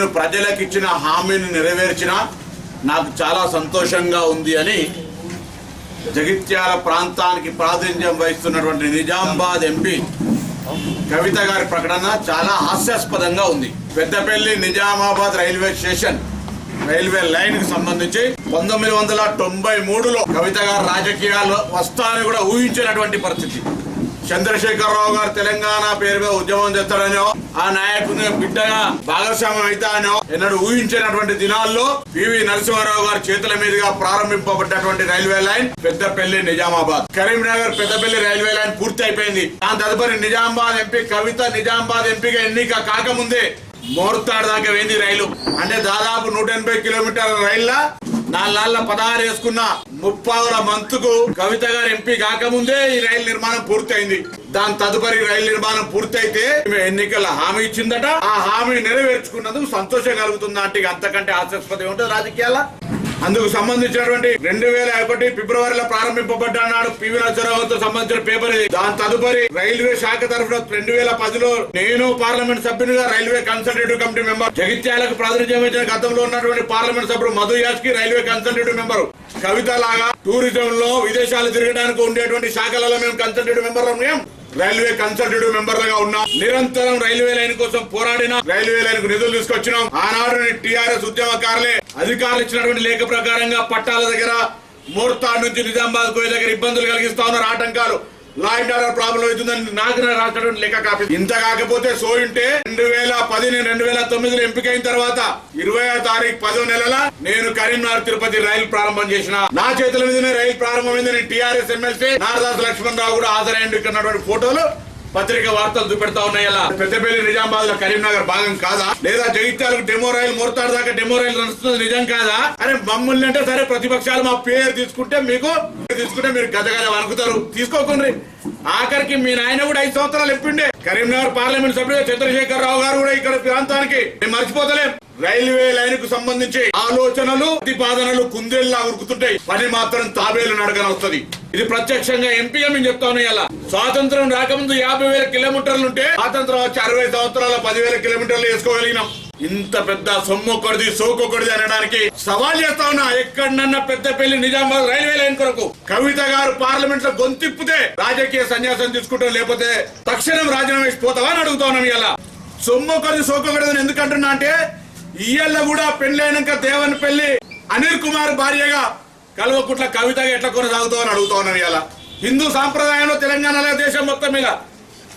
నేను ప్రజలకు ఇచ్చిన హామీని నెరవేర్చిన నాకు చాలా సంతోషంగా ఉంది అని జగిత్యాల ప్రాంతానికి ప్రాతినిధ్యం వహిస్తున్నటువంటి నిజామాబాద్ ఎంపీ కవిత గారి ప్రకటన చాలా హాస్యాస్పదంగా ఉంది. Peddapalli Nizamabad railway station railway లైన్కి సంబంధించి పంతొమ్మిది వందల తొంభై మూడులో కవిత గారు రాజకీయాలు వస్తారని కూడా ఊహించినటువంటి పరిస్థితి. చంద్రశేఖరరావు గారు తెలంగాణ పేరు మీద ఉద్యమం చేస్తాడనో ఆ నాయకుని బిడ్డగా భాగస్వామ్యం అవుతానో ఎన్నడు ఊహించినటువంటి దినాల్లో పివి నరసింహారావు గారి చేతుల మీదుగా ప్రారంభింపబడ్డటువంటి railway line Peddapalli Nizamabad. Karimnagar Peddapalli railway line పూర్తి అయిపోయింది దాని తదుపరి నిజామాబాద్ ఎంపీ కవిత నిజామాబాద్ ఎంపీగా ఎన్నిక కాకముందే మోర్తాడు దాకా వేంది రైలు. అంటే దాదాపు నూట ఎనభై కిలోమీటర్ల రైళ్ళ నాలుగు పదహారు వేసుకున్న ముప్పావుల మంతుకు కవిత గారు ఎంపీ కాకముందే ఈ రైలు నిర్మాణం పూర్తయింది. దాని తదుపరి రైలు నిర్మాణం పూర్తయితే ఎన్నికల హామీ ఇచ్చిందట. ఆ హామీ నెరవేర్చుకున్నందుకు సంతోషం కలుగుతుంది అంటే అంతకంటే ఆశాస్పదం ఉంటుంది రాజకీయాల అందుకు సంబంధించినటువంటి రెండు వేల ఒకటి ఫిబ్రవరిలో ప్రారంభింపబడ్డ నాడు పివి నరసింహారావుతో సంబంధించిన పేపర్ ఇది. దాని తదుపరి రైల్వే శాఖ తరఫున రెండు వేల పదిలో నేను పార్లమెంట్ సభ్యునిగా రైల్వే కన్సల్టేటివ్ కమిటీ మెంబర్. జగిత్యాలకు ప్రాతినిధ్యం వహించిన గతంలో ఉన్నటువంటి పార్లమెంట్ సభ్యుడు Madhu Yaskhi railway consultative member. Kavitha లాగా టూరిజం లో విదేశాలు తిరగడానికి ఉండేటువంటి శాఖలలో మేము కన్సల్టేటివ్ మెంబర్ మేము రైల్వే కన్సల్టేటివ్గా ఉన్నాం. నిరంతరం రైల్వే లైన్ కోసం పోరాడిన. రైల్వే లైన్కు నిధులు తీసుకొచ్చినాం. ఆనాడు టీఆర్ఎస్ ఉద్యమకారులే అధికారులు ఇచ్చినటువంటి లేఖ ప్రకారంగా పట్టాల దగ్గర మోర్తాడ్ నుంచి నిజామాబాద్ పోయే దగ్గర ఇబ్బందులు కలిగిస్తా ఉన్నారు ఆటంకాలు. లా అండ్ ఆర్డర్ ప్రాబ్లం అవుతుందని నాకు రాసినటువంటి లేఖ కాపీ. ఇంత కాకపోతే సో ఉంటే రెండు వేల పది రెండు వేల తొమ్మిదిలో ఎంపికైన తర్వాత ఇరవై తారీఖు పదో నెలల నేను కరీంనగర్ తిరుపతి రైలు ప్రారంభం చేసిన. నా చేతుల మీదనే రైలు ప్రారంభమైందని టీఆర్ఎస్ ఎమ్మెల్సీ నారదాస్ లక్ష్మణ్ రావు కూడా హాజరైంది ఇక్కడ ఫోటోలు. పత్రిక వార్తలు చూపెడతా ఉన్నాయి పెద్దపల్లి నిజామాబాద్లో కరీంనగర్ భాగం కాదా? లేదా జగిత్యాలకు డెమో రైలు మోర్తాడు దాకా డెమో రైలు నడుస్తుంది నిజం కాదా? అరే మమ్మల్ని అంటే సరే ప్రతిపక్షాలు మా పేరు తీసుకుంటే మీకు తీసుకుంటే మీరు గజ గజ వణుకుతారు. తీసుకోకుండ్రి ఆఖరికి మీ నాయన కూడా ఐదు సంవత్సరాలు ఎప్పిండే కరీంనగర్ పార్లమెంట్ సభ్యుడు చంద్రశేఖర్ రావు గారు కూడా ఇక్కడ ప్రాంతానికి. మేము మర్చిపోతలేం రైల్వే లైన్కు సంబంధించి ఆలోచనలు ప్రతిపాదనలు కుందేల్లా ఉరుకుతుంటాయి. పని మాత్రం తాబేలు నడకన వస్తుంది. ఇది ప్రత్యక్షంగా ఎంపీగా మేము చెప్తాను ఇలా స్వాతంత్రం రాకముందు యాభై వేల కిలోమీటర్లు ఉంటే స్వాతంత్రం వచ్చి అరవై సంవత్సరాల పదివేల కిలోమీటర్లు వేసుకోగలిగినాం. ఇంత పెద్ద సొమ్ము సొమ్మొక్కడిది సోకొక్కడిది అనడానికి సవాల్ చేస్తా ఉన్నా. ఎక్కడన్నా పెద్దపల్లి నిజామాబాద్ రైల్వే లైన్ కొరకు. కవిత గారు పార్లమెంట్లో గొంతిప్పితే రాజకీయ సన్యాసం తీసుకుంటాం లేకపోతే తక్షణం రాజీనామా వేసి పోతావా అని అడుగుతా ఉన్నాం ఇలా సొమ్మొక్కడిది సోకొక్కడిది ఎందుకంటున్నా అంటే ఇయ్యల్ల కూడా పెళ్ళైనాక దేవన్ పెళ్ళి అనిల్ కుమార్ భార్యగా కల్వకుట్ల కవితగా ఎట్లా కొనసాగుతావు అని అడుగుతా ఉన్నాను ఇలా హిందూ సాంప్రదాయంలో తెలంగాణలో దేశం మొత్తం మీద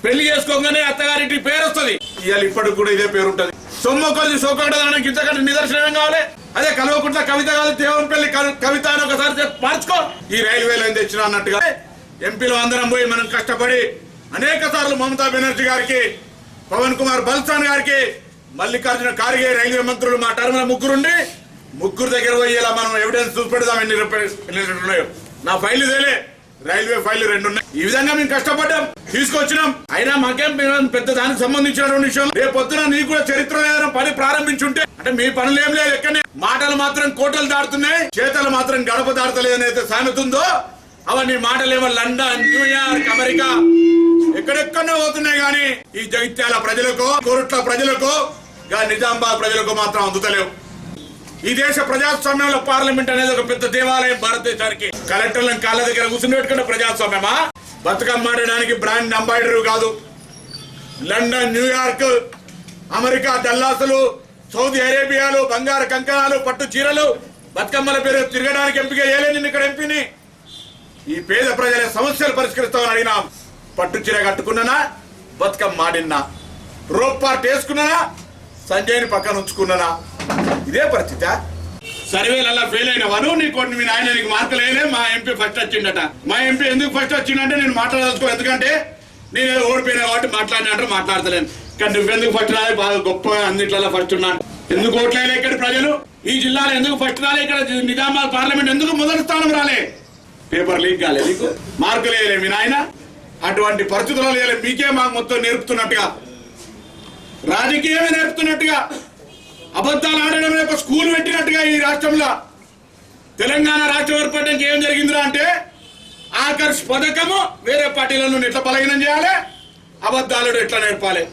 పెళ్ళి చేసుకోగానే అత్తగారింటి పేరు వస్తుంది. ఇవాళ ఇప్పటికి కూడా ఇదే పేరు ఉంటది. సొమ్ము కొద్ది సోకడానికి ఇంతకంటే నిదర్శనం ఏం కావాలి? అదే కల్వకుట్ల కవిత కాదు దేవన్ పెళ్ళి కవి- కవిత అని ఒకసారి మార్చుకో. ఈ రైల్వేలో ఏం తెచ్చిన అన్నట్టుగా. ఎంపీలు అందరం పోయి మనం కష్టపడి అనేక సార్లు మమతా బెనర్జీ గారికి పవన్ కుమార్ బల్సాన్ గారికి మల్లికార్జున ఖార్గే రైల్వే మంత్రులు మా టర్మిన ముగ్గురుండి ముగ్గురు దగ్గర పోయేలా మనం ఎవిడెన్స్ చూపెడదాం ఎన్ని ఉన్నాయో. నా ఫైల్ ఇదేలే రైల్వే ఫైల్ రెండు ఉన్నాయి ఈ విధంగా మేము కష్టపడ్డాం తీసుకొచ్చినాం. అయినా మాకేం పెద్ద దానికి సంబంధించినటువంటి విషయం రేపు పొద్దున నీకు కూడా చరిత్ర ఏదైనా పని ప్రారంభించుంటే అంటే మీ పనులు ఏం లేదు ఎక్కడనే. మాటలు మాత్రం కోటలు దాడుతున్నాయి చేతలు మాత్రం గడప దాడతలేదని అయితే సామెత ఉందో అవన్నీ మాటలేమో లండన్ న్యూయార్క్ అమెరికా ఎక్కడెక్కడో పోతున్నాయి కానీ ఈ జగిత్యాల ప్రజలకు కోరుట్ల ప్రజలకు గా నిజామాబాద్ ప్రజలకు మాత్రం అందుతలేవు. ఈ దేశ ప్రజాస్వామ్యంలో పార్లమెంట్ అనేది ఒక పెద్ద దేవాలయం భారతదేశానికి. కలెక్టర్లను కాళ్ళ దగ్గర కూర్చుని పెట్టుకున్న ప్రజాస్వామ్యమా? బతుకమ్మ ఆడడానికి బ్రాండ్ అంబాయిడరు కాదు. లండన్ న్యూయార్క్ అమెరికా డల్లాసులు సౌదీ అరేబియాలు బంగారు కంకణాలు పట్టు చీరలు బతుకమ్మల పేరు తిరగడానికి ఎంపిక చేయలేదు ఇక్కడ ఎంపీని. ఈ పేద ప్రజల సమస్యలు పరిష్కరిస్తామని అడిగినాం. పట్టు చీర కట్టుకున్నానా? బతుకమ్మ ఆడినా? రోప్ పార్ట్ వేసుకున్నానా? సంజయ్ని పక్కన ఉంచుకున్నానా? ఇదే పరిస్థితి? సర్వేలలో ఫెయిల్ అయిన వారు నీ కొన్ని మీ నాయన నీకు మార్కులు మా ఎంపీ ఫస్ట్ వచ్చిండట. మా ఎంపీ ఎందుకు ఫస్ట్ వచ్చిండంటే నేను మాట్లాడదలుచుకో ఎందుకంటే నేను ఓడిపోయినా కాబట్టి మాట్లాడినట్టు మాట్లాడతలేను. కానీ నువ్వెందుకు ఫస్ట్ రాలే? బాగా గొప్ప అన్నిట్లలో ఫస్ట్ ఉన్నాను ఎందుకు ఓట్లేలే ఇక్కడ ప్రజలు? ఈ జిల్లాలో ఎందుకు ఫస్ట్ రాలే? ఇక్కడ నిజామాబాద్ పార్లమెంట్ ఎందుకు మొదటి స్థానం రాలే? పేపర్ లీక్ కాలేదు నీకు. మార్కులు వేయలే మీ నాయన. అటువంటి పరిస్థితుల్లో వేయలే మీకే మాకు మొత్తం నేర్పుతున్నట్టుగా రాజకీయమే నేర్పుతున్నట్టుగా అబద్ధాలు ఆడడం ఒక స్కూల్ పెట్టినట్టుగా ఈ రాష్ట్రంలో. తెలంగాణ రాష్ట్రం ఏర్పడడానికి ఏం జరిగిందిరా అంటే ఆకర్ష్ పథకము వేరే పార్టీలను ఎట్లా బలహీనం చేయాలి అబద్ధాలు ఎట్లా నేర్పాలి.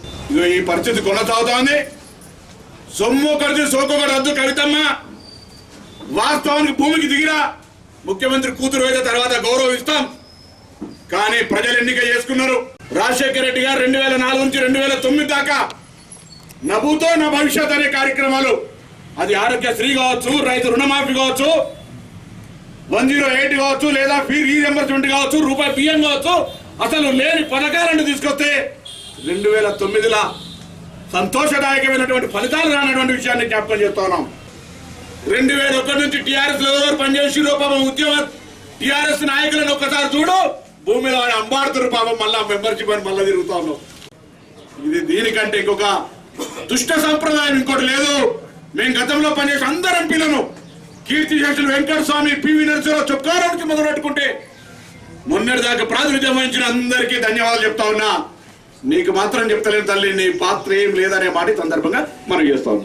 ఈ పరిస్థితి కొనసాగుతోంది. సొమ్ము ఒకరిది సోకొకటి రద్దు కవితమ్మ. వాస్తవానికి భూమికి దిగిరా. ముఖ్యమంత్రి కూతురు అయితే తర్వాత గౌరవిస్తాం. కానీ ప్రజలు ఎన్నిక చేసుకున్నారు. రాజశేఖర రెడ్డి గారు రెండు వేల నాలుగు నుంచి రెండు వేల తొమ్మిది దాకా నభూతో నా భవిష్యత్ అనే కార్యక్రమాలు. అది ఆరోగ్యశ్రీ కావచ్చు రైతు రుణమాఫీ కావచ్చు వన్ జీరో ఎయిట్ కావచ్చు లేదా ఫీ రీఎంబర్స్మెంట్ కావచ్చు రూపాయి పిఎం కావచ్చు అసలు లేని పథకాలను తీసుకొస్తే రెండు వేల తొమ్మిదిలో సంతోషదాయకమైనటువంటి ఫలితాలు రానటువంటి విషయాన్ని జ్ఞాపకం చేస్తా ఉన్నాం. రెండు వేల ఒకటి నుంచి టీఆర్ఎస్లో ఎవరు పనిచేసిరో పాపం ఉద్యమ టీఆర్ఎస్ నాయకులను ఒక్కసారి చూడు భూమిలో ఆయన అంబాడుతున్నారు పాపం మళ్ళా మెంబర్షిప్ అని మళ్ళీ తిరుగుతా ఉన్నాం. ఇది దీనికంటే ఇంకొక దుష్ట సంప్రదాయం ఇంకోటి లేదు. మేము గతంలో పనిచేసిన అందరు ఎంపీలను కీర్తి శేషులు వెంకట స్వామి పివి నరసింహరావు చొక్కాల నుంచి మొదలు పెట్టుకుంటే మొన్నటి దాకా ప్రాతినిధ్యం వహించిన అందరికీ ధన్యవాదాలు చెప్తా ఉన్నా. నీకు మాత్రం చెప్తలేను తల్లి నీ పాత్ర ఏం లేదనే మాట సందర్భంగా మనం చేస్తాం